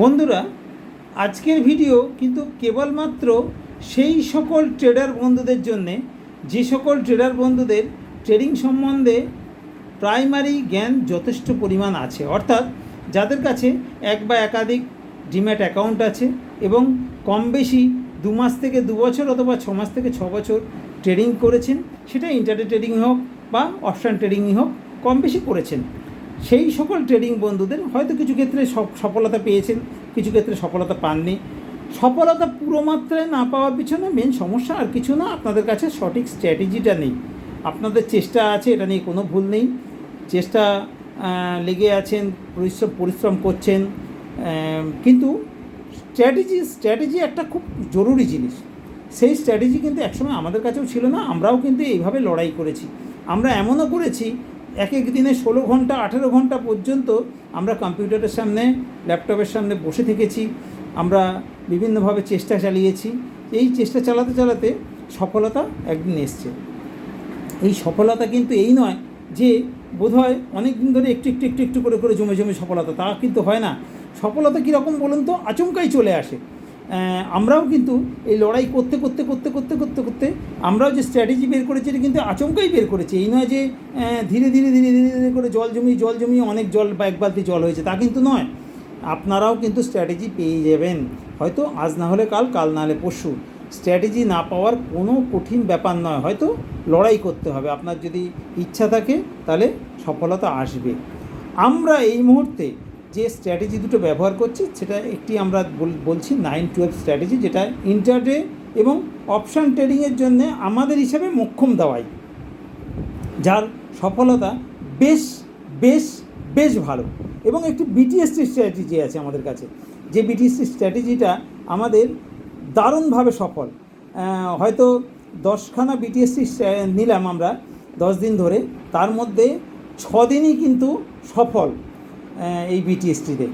বন্ধুরা, আজকের ভিডিও কিন্তু কেবলমাত্র সেই সকল ট্রেডার বন্ধুদের জন্যে, যে সকল ট্রেডার বন্ধুদের ট্রেডিং সম্বন্ধে প্রাইমারি জ্ঞান যথেষ্ট পরিমাণ আছে। অর্থাৎ যাদের কাছে এক বা একাধিক ডিম্যাট অ্যাকাউন্ট আছে এবং কম বেশি দু মাস থেকে দু বছর অথবা ছ মাস থেকে ছ বছর ট্রেডিং করেছেন, সেটা ইন্টারডে ট্রেডিং হোক বা অপশান ট্রেডিংই হোক, কম বেশি করেছেন। সেই সকল ট্রেডিং বন্ধুদের হয়তো কিছু ক্ষেত্রে সফ- সফলতা পেয়েছেন, কিছু ক্ষেত্রে সফলতা পাননি। সফলতা পুরো মাত্রায় না পাওয়ার পিছনে মেন সমস্যা আর কিছু না, আপনাদের কাছে সঠিক স্ট্র্যাটেজিটা নেই। আপনাদের চেষ্টা আছে, এটা নিয়ে কোনো ভুল নেই। চেষ্টা লেগে আছেন, পরিশ্রম পরিশ্রম করছেন কিন্তু স্ট্র্যাটেজি স্ট্র্যাটেজি একটা খুব জরুরি জিনিস। সেই স্ট্র্যাটেজি কিন্তু একসময় আমাদের কাছেও ছিল না, আমরাও কিন্তু এইভাবে লড়াই করেছি। আমরা এমনও করেছি এক এক দিনে ষোলো ঘণ্টা, আঠেরো ঘণ্টা পর্যন্ত আমরা কম্পিউটারের সামনে, ল্যাপটপের সামনে বসে থেকেছি। আমরা বিভিন্নভাবে চেষ্টা চালিয়েছি। এই চেষ্টা চালাতে চালাতে সফলতা একদিন এসছে। এই সফলতা কিন্তু এই নয় যে বোধহয় অনেক দিন ধরে একটু একটু একটু একটু করে করে জমে জমে সফলতা। তা কিন্তু হয় না। সফলতা কীরকম বলুন তো? আচমকাই চলে আসে। আমরাও কিন্তু এই লড়াই করতে করতে করতে করতে করতে করতে আমরাও যে স্ট্র্যাটেজি বের করেছি এটা কিন্তু আচমকাই বের করেছি। এই নয় যে ধীরে ধীরে ধীরে ধীরে ধীরে করে জল জমিয়ে জল জমিয়ে অনেক জল বা এক বালতি জল হয়েছে, তা কিন্তু নয়। আপনারাও কিন্তু স্ট্র্যাটেজি পেয়ে যাবেন। হয়তো আজ না হলে কাল কাল না হলে পরশু। স্ট্র্যাটেজি না পাওয়ার কোনো কঠিন ব্যাপার নয়, হয়তো লড়াই করতে হবে। আপনার যদি ইচ্ছা থাকে, তাহলে সফলতা আসবে। আমরা এই মুহূর্তে যে স্ট্র্যাটেজি দুটো ব্যবহার করছি, সেটা একটি আমরা বলছি নাইন টুয়েলভ স্ট্র্যাটেজি যেটা ইন্টারডে এবং অপশান ট্রেডিংয়ের জন্য আমাদের হিসাবে মোক্ষম দাওয়াই। যার সফলতা বেশ বেশ বেশ ভালো। এবং একটি বিটিএসটি স্ট্র্যাটেজি আছে আমাদের কাছে, যে বিটিএসটি স্ট্র্যাটেজিটা আমাদের দারুণভাবে সফল। হয়তো দশখানা বিটিএসসি নিলাম আমরা দশ দিন ধরে, তার মধ্যে ছদিনই কিন্তু সফল। এই বিটিএসটিতে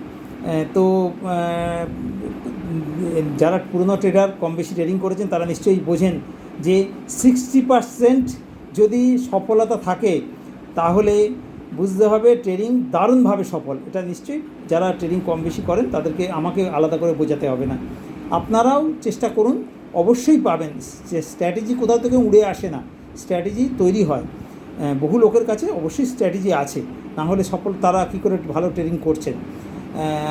তো। যারা পুরনো ট্রেডার কম বেশি ট্রেডিং করেছেন, তারা নিশ্চয়ই বোঝেন যে সিক্সটি পারসেন্ট যদি সফলতা থাকে, তাহলে বুঝতে হবে ট্রেডিং দারুণভাবে সফল। এটা নিশ্চয়ই যারা ট্রেডিং কম বেশি করেন, তাদেরকে আমাকে আলাদা করে বোঝাতে হবে না। আপনারাও চেষ্টা করুন, অবশ্যই পাবেন। যে স্ট্র্যাটেজি কোথাও থেকে উড়ে আসে না। স্ট্র্যাটেজি তৈরি হয়। বহু লোকের কাছে অবশ্যই স্ট্র্যাটেজি আছে। না হলে সফল তারা কী করে ভালো ট্রেডিং করছেন?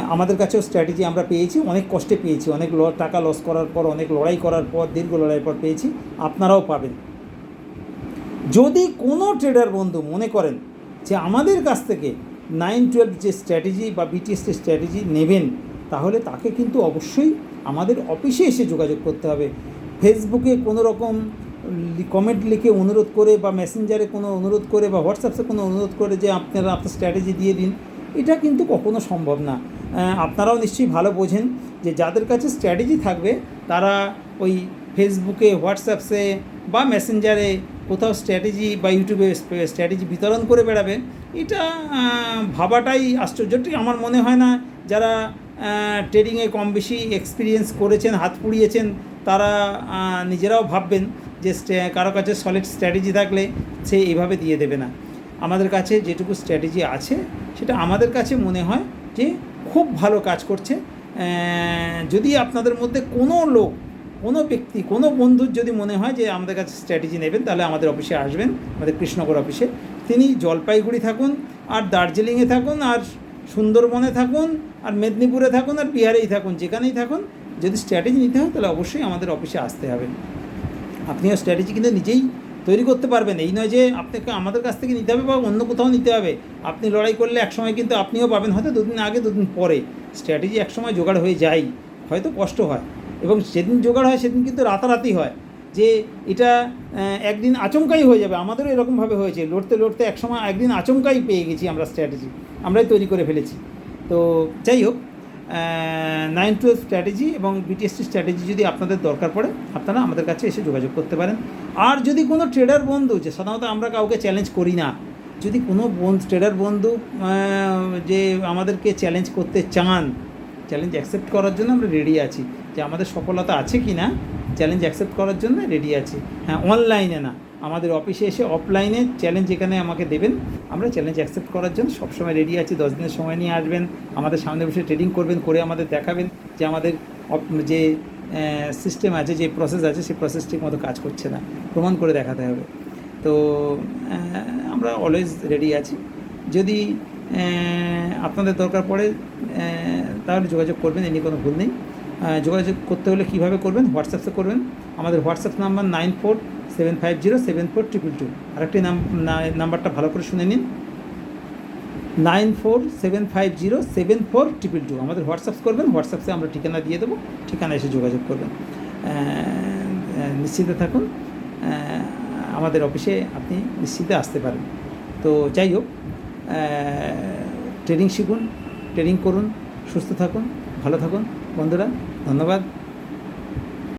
আমাদের কাছেও স্ট্র্যাটেজি আমরা পেয়েছি, অনেক কষ্টে পেয়েছি, অনেক ল- টাকা লস করার পর, অনেক লড়াই করার পর, দীর্ঘ লড়াইয়ের পর পেয়েছি, আপনারাও পাবেন। যদি কোনো ট্রেডার বন্ধু মনে করেন যে আমাদের কাছ থেকে নাইন টুয়েলভ যে স্ট্র্যাটেজি বা বিটিএসটি স্ট্র্যাটেজি নেবেন, তাহলে তাকে কিন্তু অবশ্যই আমাদের অফিসে এসে যোগাযোগ করতে হবে। ফেসবুকে কোনো রকম কমেন্ট লিখে অনুরোধ করে বা মেসেঞ্জারে কোনো অনুরোধ করে বা হোয়াটসঅ্যাপে কোনো অনুরোধ করে যে আপনারা আপনার স্ট্র্যাটেজি দিয়ে দিন, এটা কিন্তু কখনো সম্ভব না। আপনারাও নিশ্চয়ই ভালো বোঝেন যে যাদের কাছে স্ট্র্যাটেজি থাকবে, তারা ওই ফেসবুকে হোয়াটসঅ্যাপসে বা মেসেঞ্জারে কোথাও স্ট্র্যাটেজি বা ইউটিউবে স্ট্র্যাটেজি বিতরণ করে বেড়াবে এটা ভাবাটাই আশ্চর্য। আমার মনে হয় না যারা ট্রেডিংয়ে কম বেশি এক্সপিরিয়েন্স করেছেন, হাত পুড়িয়েছেন, তারা নিজেরাও ভাববেন যে কারও কাছে সলিড স্ট্র্যাটেজি থাকলে সে এভাবে দিয়ে দেবে না। আমাদের কাছে যেটুকু স্ট্র্যাটেজি আছে, সেটা আমাদের কাছে মনে হয় যে খুব ভালো কাজ করছে। যদি আপনাদের মধ্যে কোনো লোক, কোনো ব্যক্তি, কোনো বন্ধুর যদি মনে হয় যে আমাদের কাছে স্ট্র্যাটেজি নেবেন, তাহলে আমাদের অফিসে আসবেন, আমাদের কৃষ্ণগড় অফিসে। তিনি জলপাইগুড়ি থাকুন, আর দার্জিলিংয়ে থাকুন, আর সুন্দরবনে থাকুন, আর মেদিনীপুরে থাকুন, আর বিহারেই থাকুন, যেখানেই থাকুন। যদি স্ট্র্যাটেজি নিতে হয়, তাহলে অবশ্যই আমাদের অফিসে আসতে হবে। আপনিও স্ট্র্যাটেজি কিন্তু নিজেই তৈরি করতে পারবেন। এই নয় যে আপনাকে আমাদের কাছ থেকে নিতে হবে বা অন্য কোথাও নিতে হবে। আপনি লড়াই করলে একসময় কিন্তু আপনিও পাবেন, হয়তো দুদিন আগে, দুদিন পরে। স্ট্র্যাটেজি একসময় জোগাড় হয়ে যায়, হয়তো কষ্ট হয়। এবং যেদিন জোগাড় হয়, সেদিন কিন্তু রাতারাতি হয়। যে এটা একদিন আচমকাই হয়ে যাবে। আমাদেরও এরকমভাবে হয়েছে। লড়তে লড়তে একসময় একদিন আচমকাই পেয়ে গেছি আমরা স্ট্র্যাটেজি আমরাই তৈরি করে ফেলেছি। তো যাই হোক নাইন টুয়েলভ স্ট্র্যাটেজি এবং বিটিএসটি স্ট্র্যাটেজি যদি আপনাদের দরকার পড়ে, আপনারা আমাদের কাছে এসে যোগাযোগ করতে পারেন। আর যদি কোনো ট্রেডার বন্ধু, যে সাধারণত আমরা কাউকে চ্যালেঞ্জ করি না, যদি কোনো বন্ধু, ট্রেডার বন্ধু যে আমাদেরকে চ্যালেঞ্জ করতে চান, চ্যালেঞ্জ অ্যাকসেপ্ট করার জন্য আমরা রেডি আছি। যে আমাদের সফলতা আছে কি না চ্যালেঞ্জ অ্যাকসেপ্ট করার জন্য রেডি আছি। হ্যাঁ অনলাইনে না। আমাদের অফিসে এসে অফলাইনে চ্যালেঞ্জ এখানে আমাকে দেবেন। আমরা চ্যালেঞ্জ অ্যাকসেপ্ট করার জন্য সবসময় রেডি আছি, দশ দিনের সময় নিয়ে আসবেন, আমাদের সামনে বসে ট্রেডিং করবেন, করে আমাদের দেখাবেন যে আমাদের যে সিস্টেম আছে, যে প্রসেস আছে, সেই প্রসেস ঠিক মতো কাজ করছে না। প্রমাণ করে দেখাতে হবে। তো আমরা অলওয়েজ রেডি আছি। যদি আপনাদের দরকার পড়ে তাহলে যোগাযোগ করবেন, এ নিয়ে কোনো ভুল নেই। যোগাযোগ করতে হলে কীভাবে করবেন? হোয়াটসঅ্যাপে করবেন। আমাদের WhatsApp number nine four seven five zero seven four triple two. আরেকটি নাম্বারটা ভালো করে শুনে নিন। Nine four seven five zero seven four triple two. আমাদের হোয়াটসঅ্যাপ করবেন, হোয়াটসঅ্যাপে আমরা ঠিকানা দিয়ে দেবো ঠিকানা এসে যোগাযোগ করবেন। নিশ্চিন্তে থাকুন আমাদের অফিসে আপনি নিশ্চিন্তে আসতে পারেন। তো যাই হোক ট্রেনিং শিখুন, ট্রেনিং করুন, সুস্থ থাকুন, ভালো থাকুন। বন্ধুরা, ধন্যবাদ।